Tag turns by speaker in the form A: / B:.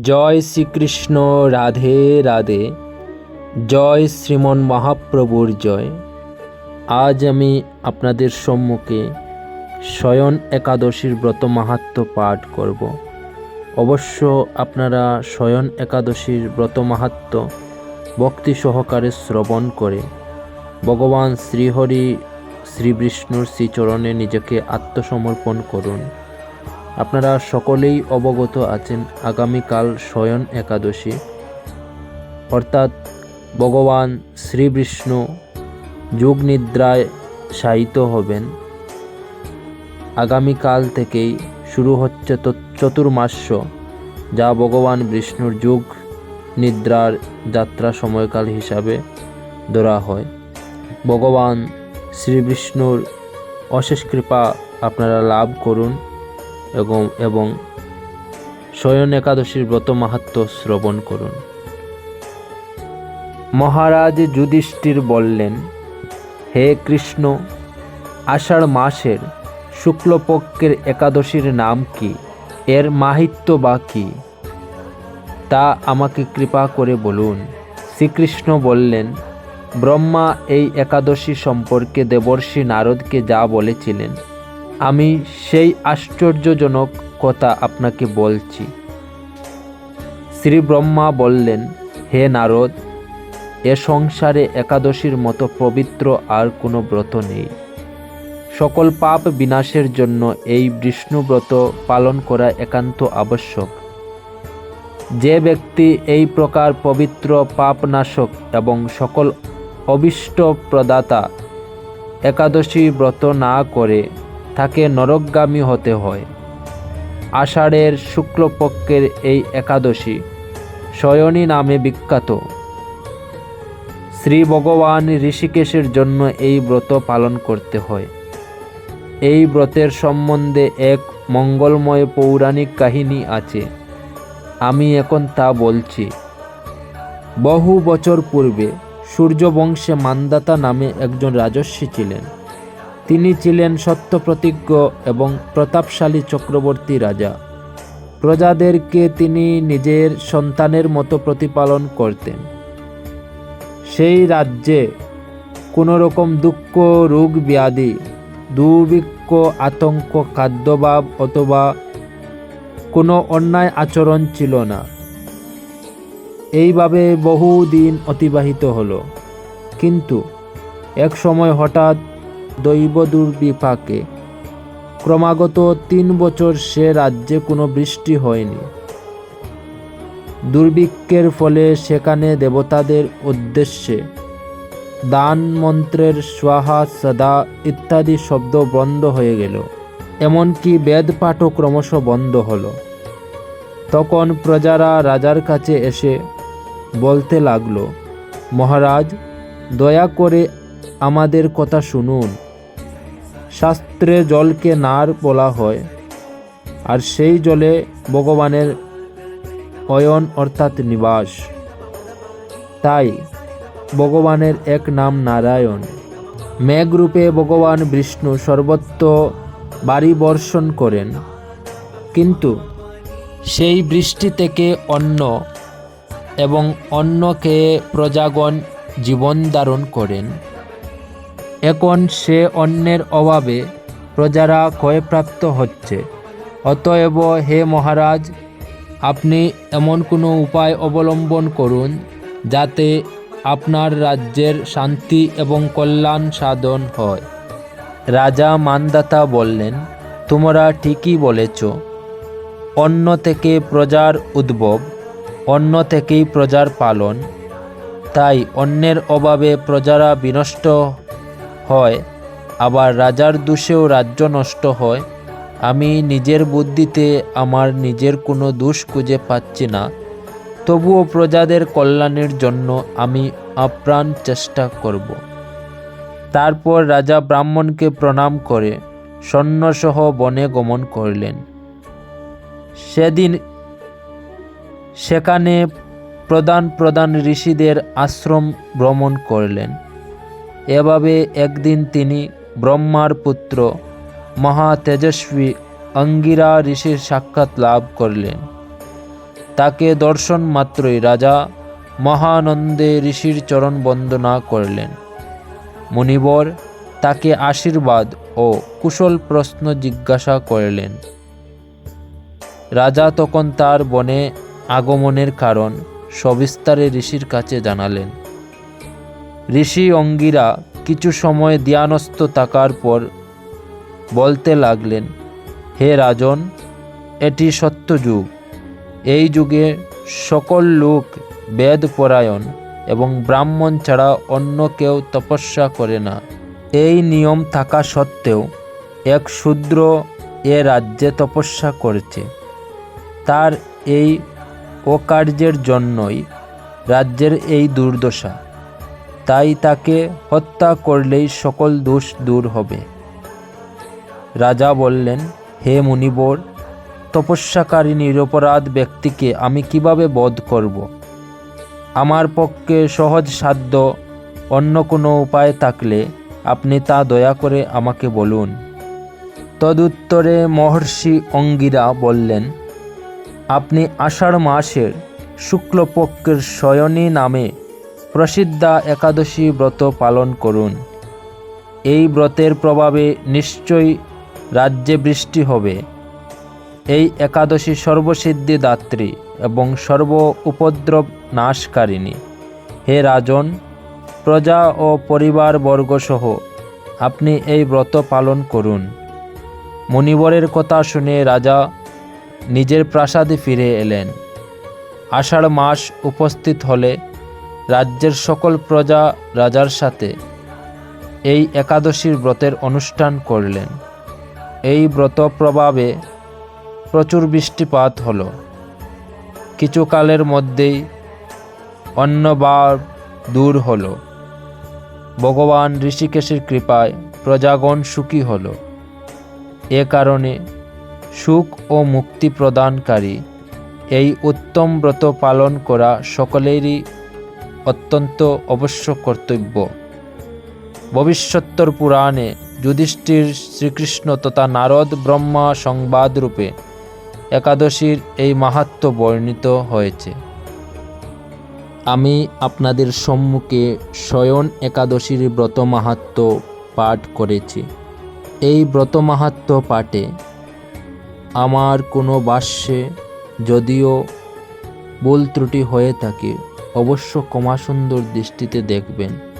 A: জয় শ্রীকৃষ্ণ, রাধে রাধে। জয় শ্রীমন মহাপ্রভুর জয়। আজ আমি আপনাদের সম্মুখে শয়ন একাদশীর ব্রত মাহাত্ম পাঠ করব। অবশ্য আপনারা শয়ন একাদশীর ব্রত মাহাত্ম ভক্তি সহকারে শ্রবণ করে ভগবান শ্রীহরি শ্রীবিষ্ণুর শ্রীচরণে নিজেকে আত্মসমর্পণ করুন। আপনারা সকলেই অবগত আছেন আগামীকাল শয়ন একাদশী। অর্থাৎ ভগবান শ্রীবিষ্ণু যুগ নিদ্রায় শায়িত হবেন। আগামীকাল থেকেই শুরু হচ্ছে চতুর্মাস্য, যা ভগবান বিষ্ণুর যুগ নিদ্রার যাত্রা সময়কাল হিসাবে ধরা হয়। ভগবান শ্রীবিষ্ণুর অশেষ কৃপা আপনারা লাভ করুন। এবং এবং শয়ন একাদশীর ব্রত মাহাত্ম শ্রবণ করুন। মহারাজ যুধিষ্ঠির বললেন, হে কৃষ্ণ, আষাঢ় মাসের শুক্লপক্ষের একাদশীর নাম কি? এর মাহিত্য বা কী? তা আমাকে কৃপা করে বলুন। শ্রীকৃষ্ণ বললেন, ব্রহ্মা এই একাদশী সম্পর্কে দেবর্ষি নারদকে যা বলেছিলেন আমি সেই আশ্চর্যজনক কথা আপনাকে বলছি। শ্রী ব্রহ্মা বললেন, হে নারদ, এ সংসারে একাদশীর মতো পবিত্র আর কোনো ব্রত নেই। সকল পাপ বিনাশের জন্য এই বিষ্ণুব্রত পালন করা একান্ত আবশ্যক। যে ব্যক্তি এই প্রকার পবিত্র পাপনাশক এবং সকল অবিষ্ট প্রদাতা একাদশী ব্রত না করে তাকে নরকগামী হতে হয়। আষাঢ়ের শুক্লপক্ষের এই একাদশী শয়নী নামে বিখ্যাত। শ্রী ভগবান ঋষিকেশের জন্য এই ব্রত পালন করতে হয়। এই ব্রতের সম্বন্ধে এক মঙ্গলময় পৌরাণিক কাহিনী আছে। আমি এখন তা বলছি। বহু বছর পূর্বে সূর্যবংশে মান্দাতা নামে একজন রাজস্বী ছিলেন। তিনি ছিলেন সত্যপ্রতিজ্ঞ এবং প্রতাপশালী চক্রবর্তী রাজা। প্রজাদেরকে তিনি নিজের সন্তানের মতো প্রতিপালন করতেন। সেই রাজ্যে কোনো রকম দুঃখ, রোগ, ব্যাধি, দুর্ভিক্ষ, আতঙ্ক, খাদ্যভাব অথবা কোনো অন্যায় আচরণ ছিল না। এইভাবে বহু দিন অতিবাহিত হলো। কিন্তু এক সময় হঠাৎ দৈব দুর্বিপাকে ক্রমাগত তিন বছর সে রাজ্যে কোনো বৃষ্টি হয়নি। দুর্ভিক্ষের ফলে সেখানে দেবতাদের উদ্দেশ্যে দান মন্ত্রের স্বাহা, সদা ইত্যাদি শব্দ বন্ধ হয়ে গেল। এমনকি বেদ পাঠও ক্রমশ বন্ধ হলো। তখন প্রজারা রাজার কাছে এসে বলতে লাগল, মহারাজ, দয়া করে আমাদের কথা শুনুন। শাস্ত্রে জলকে নার বলা হয়, আর সেই জলে ভগবানের অয়ন অর্থাৎ নিবাস। তাই ভগবানের এক নাম নারায়ণ। মেঘরূপে ভগবান বিষ্ণু সর্বত্র বাড়ি বর্ষণ করেন। কিন্তু সেই বৃষ্টি থেকে অন্ন এবং অন্যকে প্রজাগণ জীবন ধারণ করেন। এখন সে অন্যের অভাবে প্রজারা ক্ষয়প্রাপ্ত হচ্ছে। অতএব হে মহারাজ, আপনি এমন কোনো উপায় অবলম্বন করুন যাতে আপনার রাজ্যের শান্তি এবং কল্যাণ সাধন হয়। রাজা মানদাতা বললেন, তোমরা ঠিকই বলেছ। অন্য থেকে প্রজার উদ্ভব, অন্য থেকেই প্রজার পালন। তাই অন্যের অভাবে প্রজারা বিনষ্ট হয়, আবার রাজার দোষেও রাজ্য নষ্ট হয়। আমি নিজের বুদ্ধিতে আমার নিজের কোনো দোষ খুঁজে পাচ্ছি না। তবুও প্রজাদের কল্যাণের জন্য আমি আপ্রাণ চেষ্টা করব। তারপর রাজা ব্রাহ্মণকে প্রণাম করে সৈন্যসহ বনে গমন করলেন। সেদিন সেখানে প্রধান প্রধান ঋষিদের আশ্রম ভ্রমণ করলেন। এভাবে একদিন তিনি ব্রহ্মার পুত্র মহা তেজস্বী অঙ্গিরা ঋষির সাক্ষাৎ লাভ করলেন। তাকে দর্শন মাত্রই রাজা মহানন্দে ঋষির চরণ বন্দনা করলেন। মুনিবর তাকে আশীর্বাদ ও কুশল প্রশ্ন জিজ্ঞাসা করলেন। রাজা তখন তার বনে আগমনের কারণ সবিস্তারে ঋষির কাছে জানালেন। ঋষি অঙ্গিরা কিছু সময় ধ্যানস্থ থাকার পর বলতে লাগলেন, হে রাজন, এটি সত্য যুগ। এই যুগে সকল লোক বেদ পরায়ণ এবং ব্রাহ্মণ ছাড়া অন্য কেউ তপস্যা করে না। এই নিয়ম থাকা সত্ত্বেও এক শূদ্র এ রাজ্যে তপস্যা করছে। তার এই অকার্যের জন্যই রাজ্যের এই দুর্দশা। তাই তাকে হত্যা করলেই সকল দোষ দূর হবে। রাজা বললেন, হে মুনিবর, তপস্যাকারী নিরপরাধ ব্যক্তিকে আমি কীভাবে বধ করব? আমার পক্ষে সহজ সাধ্য, অন্য কোনো উপায় থাকলে আপনি তা দয়া করে আমাকে বলুন। তদুত্তরে মহর্ষি অঙ্গিরা বললেন, আপনি আষাঢ় মাসের শুক্লপক্ষের শয়নী নামে প্রসিদ্ধা একাদশী ব্রত পালন করুন। এই ব্রতের প্রভাবে নিশ্চয়ই রাজ্যে বৃষ্টি হবে। এই একাদশী সর্বসিদ্ধি দাত্রী এবং সর্ব উপদ্রব নাশকারিণী। হে রাজন, প্রজা ও পরিবার পরিবারবর্গসহ আপনি এই ব্রত পালন করুন। মণিবরের কথা শুনে রাজা নিজের প্রাসাদে ফিরে এলেন। আষাঢ় মাস উপস্থিত হলে রাজ্যের সকল প্রজা রাজার সাথে এই একাদশীর ব্রতের অনুষ্ঠান করলেন। এই ব্রত প্রভাবে প্রচুর বৃষ্টিপাত হলো। কিছুকালের মধ্যেই অন্নবার দূর হল। ভগবান ঋষিকেশের কৃপায় প্রজাগণ সুখী হল। এ কারণে সুখ ও মুক্তি প্রদানকারী এই উত্তম ব্রত পালন করা সকলেরই অত্যন্ত অবশ্য কর্তব্য ভবিষ্যত্তর পুরাণে যুধিষ্ঠির শ্রীকৃষ্ণ তথা নারদ ব্রহ্মা সংবাদ রূপে একাদশীর এই মাহাত্ম বর্ণিত হয়েছে। আমি আপনাদের সম্মুখে স্বয়ন একাদশীর ব্রত মাহাত্ম পাঠ করেছি। এই ব্রত মাহাত্ম পাঠে আমার কোনো বাস্যে যদিও ভুল ত্রুটি হয়ে থাকে অবশ্য ক্ষমাসুন্দর দৃষ্টিতে দেখবেন।